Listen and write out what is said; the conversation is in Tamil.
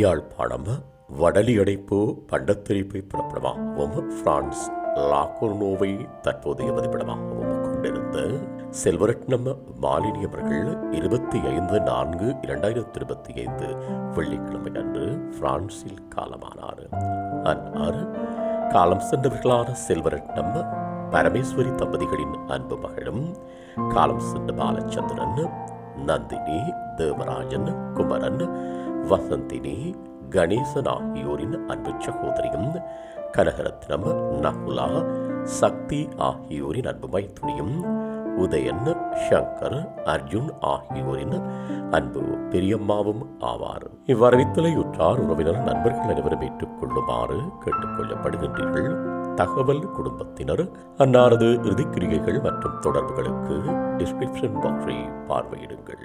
யாழ்ப்பாணம் வடலியடைப்பு பண்டத்திரிப்பை புறப்படமாகவும் பிரான்ஸ் லாகோர்னோவை தற்போதைய மதிப்பிடமாகவும் கொண்டிருந்த செல்வரட்னம் மாலினி அவர்கள் இருபத்தி ஐந்து நான்கு இரண்டாயிரத்தி இருபத்தி ஐந்து வெள்ளிக்கிழமை அன்று பிரான்சில் காலமானார். அன்னார் காலம் சென்றவர்களான செல்வரட்னம் பரமேஸ்வரி தம்பதிகளின் அன்பு மகளும் காலம் சென்ற பாலச்சந்திரன் நந்தினி தேவராஜன் குமரன் வசந்தினி கணேசன் ஆகியோரின் அன்பு சகோதரியும் கனகரத்னம் நகுலா சக்தி ஆகியோரின் அன்பு மைத்துனியும் உதயன் ஷங்கர் அர்ஜுன் ஆகியோரின் அன்பு பெரியம்மாவும் ஆவார். இவ்வரவித்தலையுற்றார் உறவினர் நண்பர்கள் அனைவரும் ஏற்றுக்கொள்ளுமாறு கேட்டுக்கொள்ளப்படுகின்றீர்கள் தகவல் குடும்பத்தினர் அன்னாரது இறுதிக்கிரிகைகள் மற்றும் தொடர்புகளுக்கு டிஸ்கிரிப்ஷன் பாக்ஸை பார்வையிடுங்கள்.